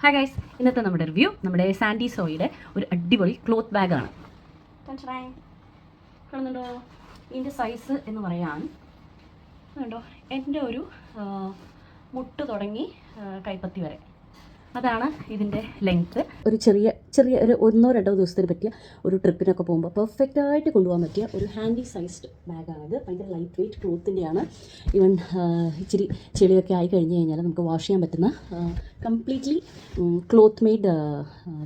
Hi guys ഇന്നത്തെ നമ്മുടെ review നമ്മുടെ സാൻഡി സോയിലെ ഒരു അടിപൊളി ക്ലോത്ത് ബാഗാണ് കാണുന്നുണ്ടോ ഇതിന്റെ സൈസ് എന്ന് പറയാൻ കണ്ടോ? എന്റെ ഒരു മുട്ട് തുടങ്ങി കൈപ്പത്തി വരെ. അതാണ് ഇതിന്റെ ലെങ്ത്ത് ഒരു ചെറിയ ചെറിയ ഒരു ഒന്നോ രണ്ടോ ദിവസത്തിന് പറ്റിയ ഒരു ട്രിപ്പിനൊക്കെ പോകുമ്പോൾ പെർഫെക്റ്റ് ആയിട്ട് കൊണ്ടുപോകാൻ പറ്റിയ ഒരു ഹാൻഡി സൈസ്ഡ് ബാഗാണിത് ഭയങ്കര ലൈറ്റ് വെയിറ്റ് ക്ലോത്തിന്റെയാണ് ഈവൻ ഇച്ചിരി ചെളിയൊക്കെ ആയി കഴിഞ്ഞ് കഴിഞ്ഞാൽ നമുക്ക് വാഷ് ചെയ്യാൻ പറ്റുന്ന കംപ്ലീറ്റ്ലി ക്ലോത്ത് മെയ്ഡ്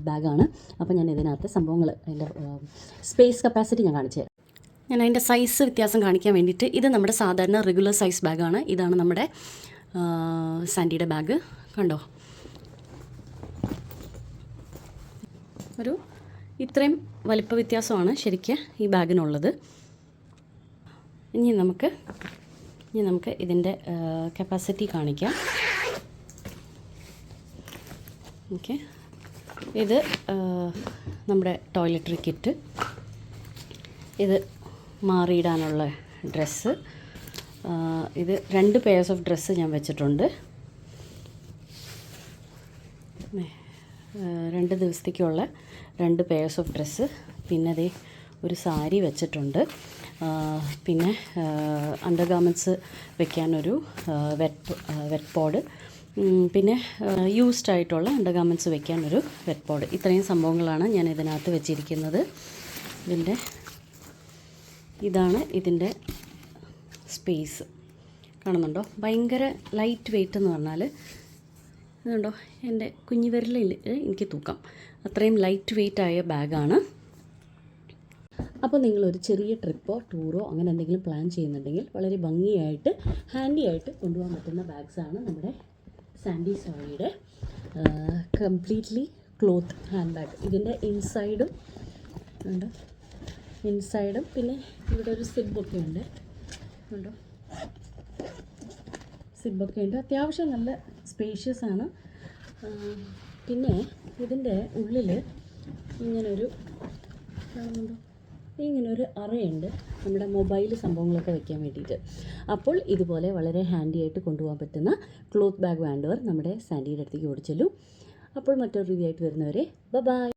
ബാഗാണ് അപ്പോൾ ഞാൻ ഇതിനകത്ത് സംഭവങ്ങൾ അതിന്റെ സ്പേസ് കപ്പാസിറ്റി ഞാൻ കാണിച്ചു തരാം. ഞാൻ അതിന്റെ സൈസ് വ്യത്യാസം കാണിക്കാൻ വേണ്ടിയിട്ട് ഇത് നമ്മുടെ സാധാരണ റെഗുലർ സൈസ് ബാഗാണ് ഇതാണ് നമ്മുടെ സാൻഡിയുടെ ബാഗ് കണ്ടോ? ഒരു ഇത്രയും വലിപ്പ വ്യത്യാസമാണ് ശരിക്ക് ഈ ബാഗിനുള്ളത്. ഇനി നമുക്ക് ഇനി നമുക്ക് ഇതിന്റെ കപ്പാസിറ്റി കാണിക്കാം. ഓക്കെ. ഇത് നമ്മുടെ ടോയ്ലറ്ററി കിറ്റ് ഇത് മാറിയിടാനുള്ള ഡ്രസ്സ്. ഇത് രണ്ട് പെയർസ് ഓഫ് ഡ്രസ്സ് ഞാൻ വെച്ചിട്ടുണ്ട്. രണ്ട് ദിവസത്തേക്കുള്ള രണ്ട് പെയർസ് ഓഫ് ഡ്രസ്സ് പിന്നെ അതേ ഒരു സാരി വെച്ചിട്ടുണ്ട്. പിന്നെ അണ്ടർ ഗാർമെന്റ്സ് വെക്കാനൊരു വെറ്റ് വെറ്റ് പോഡ് പിന്നെ യൂസ്ഡ് ആയിട്ടുള്ള അണ്ടർ ഗാർമെന്റ്സ് വെക്കാനൊരു വെറ്റ് പോഡ് ഇത്രയും സംഭവങ്ങളാണ് ഞാൻ ഇതിനകത്ത് വെച്ചിരിക്കുന്നത്. ഇതിന്റെ ഇതാണ് ഇതിന്റെ സ്പേസ് കാണുന്നുണ്ടോ? ഭയങ്കര ലൈറ്റ് വെയിറ്റ് എന്ന് പറഞ്ഞാൽ ഇതുണ്ടോ? എന്റെ കുഞ്ഞു വിരലിൽ എനിക്ക് തൂക്കാം. അത്രയും ലൈറ്റ് വെയിറ്റ് ആയ ബാഗാണ് അപ്പോൾ നിങ്ങളൊരു ചെറിയ ട്രിപ്പോ ടൂറോ അങ്ങനെ എന്തെങ്കിലും പ്ലാൻ ചെയ്യുന്നുണ്ടെങ്കിൽ വളരെ ഭംഗിയായിട്ട് ഹാൻഡി ആയിട്ട് കൊണ്ടുപോകാൻ പറ്റുന്ന ബാഗ്സാണ് നമ്മുടെ സാൻഡി സോയിയുടെ കംപ്ലീറ്റ്ലി ക്ലോത്ത് ഹാൻഡ് ബാഗ് ഇതിന്റെ ഇൻസൈഡും ഉണ്ട് ഇൻസൈഡും പിന്നെ ഇവിടെ ഒരു സിബൊക്കെ ഉണ്ട്. ഉണ്ടോ സിബൊക്കെ ഉണ്ട്. അത്യാവശ്യം നല്ല സ്പേഷ്യസ് ആണ്. പിന്നെ ഇതിന്റെ ഉള്ളിൽ ഇങ്ങനൊരു ഇങ്ങനൊരു അറയുണ്ട് നമ്മുടെ മൊബൈൽ സംഭവങ്ങളൊക്കെ വെക്കാൻ വേണ്ടിയിട്ട്. അപ്പോൾ ഇതുപോലെ വളരെ ഹാൻഡി ആയിട്ട് കൊണ്ടുപോകാൻ പറ്റുന്ന ക്ലോത്ത് ബാഗ് വേണ്ടവർ നമ്മുടെ സാൻഡിയുടെ അടുത്തേക്ക് ഓടിച്ചെല്ലും. അപ്പോൾ മറ്റൊരു രീതിയായിട്ട് വരുന്നവരെ ബ ബായ്